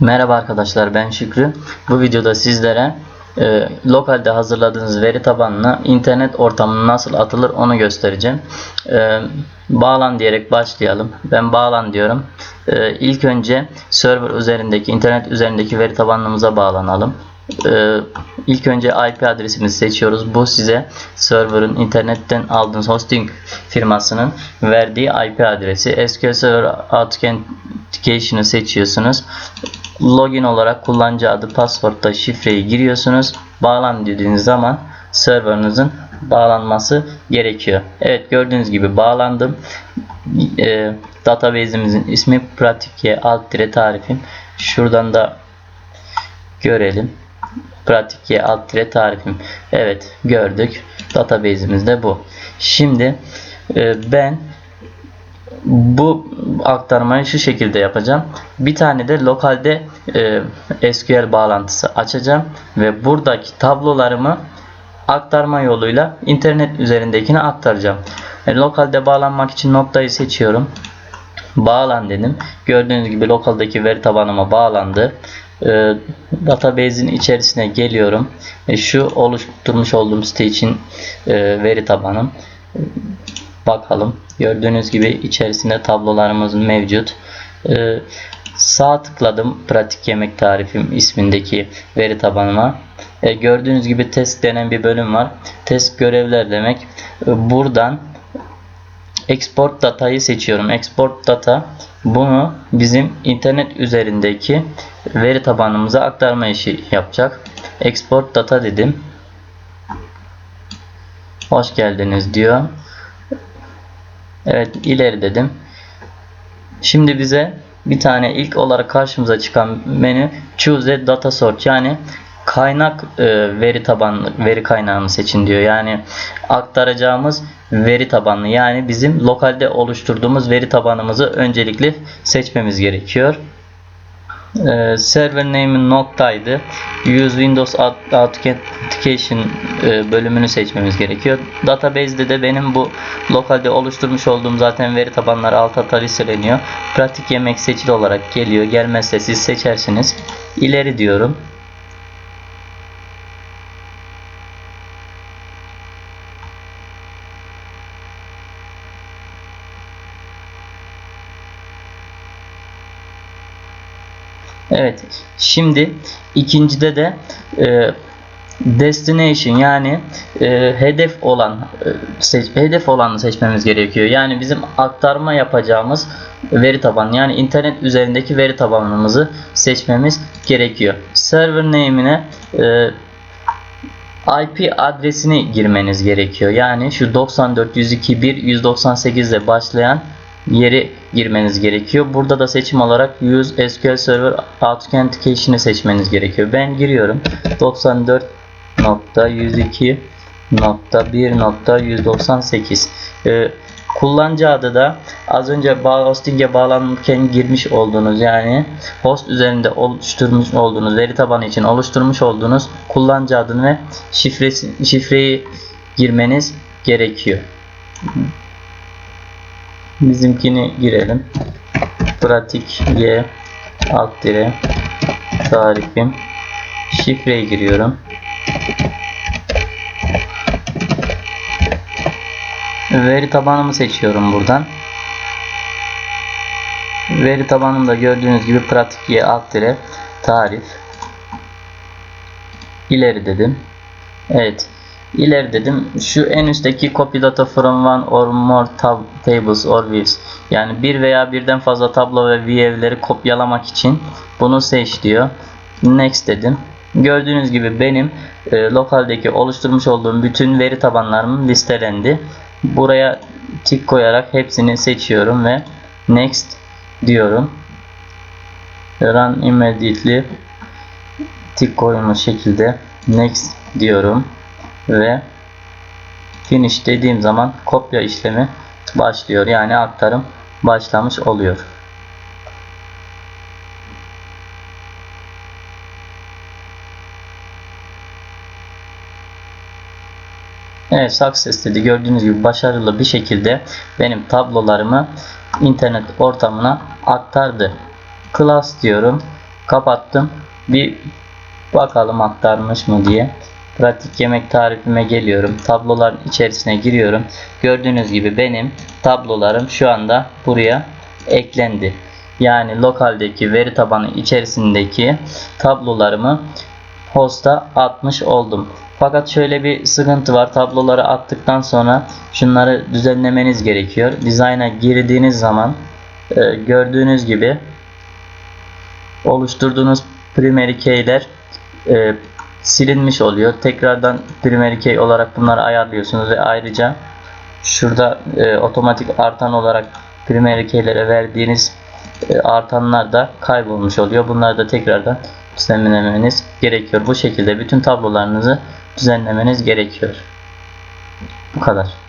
Merhaba arkadaşlar ben Şükrü. Bu videoda sizlere e, lokalde hazırladığınız veri tabanına internet ortamına nasıl atılır onu göstereceğim. E, bağlan diyerek başlayalım. Ben bağlan diyorum. E, ilk önce server üzerindeki internet üzerindeki veri tabanımıza bağlanalım. E, ilk önce IP adresimizi seçiyoruz. Bu size server'ın internetten aldığınız hosting firmasının verdiği IP adresi. SQL Server Authentication'ı seçiyorsunuz. Login olarak kullanıcı adı, password'da şifreyi giriyorsunuz. Bağlan dediğiniz zaman serverınızın bağlanması gerekiyor. Evet gördüğünüz gibi bağlandım. E, database'imizin ismi pratikye alt dire tarifim. Şuradan da görelim. Pratikye alt dire tarifim. Evet gördük. Database'imiz de bu. Şimdi e, ben bu aktarmayı şu şekilde yapacağım. Bir tane de lokalde e, SQL bağlantısı açacağım ve buradaki tablolarımı aktarma yoluyla internet üzerindekine aktaracağım. E, lokalde bağlanmak için noktayı seçiyorum. Bağlan dedim. Gördüğünüz gibi lokaldeki veri tabanıma bağlandı. E, database'in içerisine geliyorum. E, şu oluşturmuş olduğum site için e, veri tabanım. Bakalım. Gördüğünüz gibi içerisinde tablolarımız mevcut. Ee, sağ tıkladım pratik yemek tarifim ismindeki veri tabanına. Ee, gördüğünüz gibi test denen bir bölüm var. Test görevler demek. Ee, buradan export datayı seçiyorum. Export data bunu bizim internet üzerindeki veri tabanımıza aktarma işi yapacak. Export data dedim. Hoş geldiniz diyor. Evet ileri dedim. Şimdi bize bir tane ilk olarak karşımıza çıkan menü choose a data source yani kaynak e, veri tabanlı veri kaynağını seçin diyor. Yani aktaracağımız veri tabanlı yani bizim lokalde oluşturduğumuz veri tabanımızı öncelikli seçmemiz gerekiyor. Ee, server name'in noktaydı. Use Windows Authentication e, bölümünü seçmemiz gerekiyor. Database'de de benim bu lokalde oluşturmuş olduğum zaten veri tabanları alt alta listeleniyor. Pratik yemek seçili olarak geliyor. Gelmezse siz seçersiniz. İleri diyorum. Evet. Şimdi ikincide de e, destination yani e, hedef olan e, seç, hedef olanı seçmemiz gerekiyor. Yani bizim aktarma yapacağımız veri tabanı yani internet üzerindeki veri tabanımızı seçmemiz gerekiyor. Server name'ine e, IP adresini girmeniz gerekiyor. Yani şu 94.102.1.198 ile başlayan yeri girmeniz gerekiyor. Burada da seçim olarak Use SQL Server Authentication'ı seçmeniz gerekiyor. Ben giriyorum. 94.102.1.198 ee, Kullanıcı adı da az önce hosting'e bağlanırken girmiş olduğunuz yani host üzerinde oluşturmuş olduğunuz veri tabanı için oluşturmuş olduğunuz kullanıcı adını ve şifresi, şifreyi girmeniz gerekiyor. Bizimkini girelim. Pratik Y alt dire tarifim. Şifreyi giriyorum. Veri tabanımı seçiyorum buradan. Veri tabanımda gördüğünüz gibi pratik Y alt dire tarif. İleri dedim. Evet. İleri dedim. Şu en üstteki copy data from one or more tab tables or views. Yani bir veya birden fazla tablo ve view'leri kopyalamak için bunu seç diyor. Next dedim. Gördüğünüz gibi benim e, lokaldeki oluşturmuş olduğum bütün veri tabanlarım listelendi. Buraya tik koyarak hepsini seçiyorum ve next diyorum. Run immediately tik koyulmuş şekilde next diyorum ve finish dediğim zaman kopya işlemi başlıyor. Yani aktarım başlamış oluyor. Evet success dedi. Gördüğünüz gibi başarılı bir şekilde benim tablolarımı internet ortamına aktardı. Class diyorum. kapattım. Bir bakalım aktarmış mı diye. Pratik yemek tarifime geliyorum. Tabloların içerisine giriyorum. Gördüğünüz gibi benim tablolarım şu anda buraya eklendi. Yani lokaldeki veri tabanı içerisindeki tablolarımı hosta atmış oldum. Fakat şöyle bir sıkıntı var. Tabloları attıktan sonra şunları düzenlemeniz gerekiyor. Design'a girdiğiniz zaman e, gördüğünüz gibi oluşturduğunuz primary key'ler e, silinmiş oluyor. Tekrardan primary key olarak bunları ayarlıyorsunuz ve ayrıca şurada e, otomatik artan olarak primary keylere verdiğiniz e, artanlar da kaybolmuş oluyor. Bunları da tekrardan düzenlemeniz gerekiyor. Bu şekilde bütün tablolarınızı düzenlemeniz gerekiyor. Bu kadar.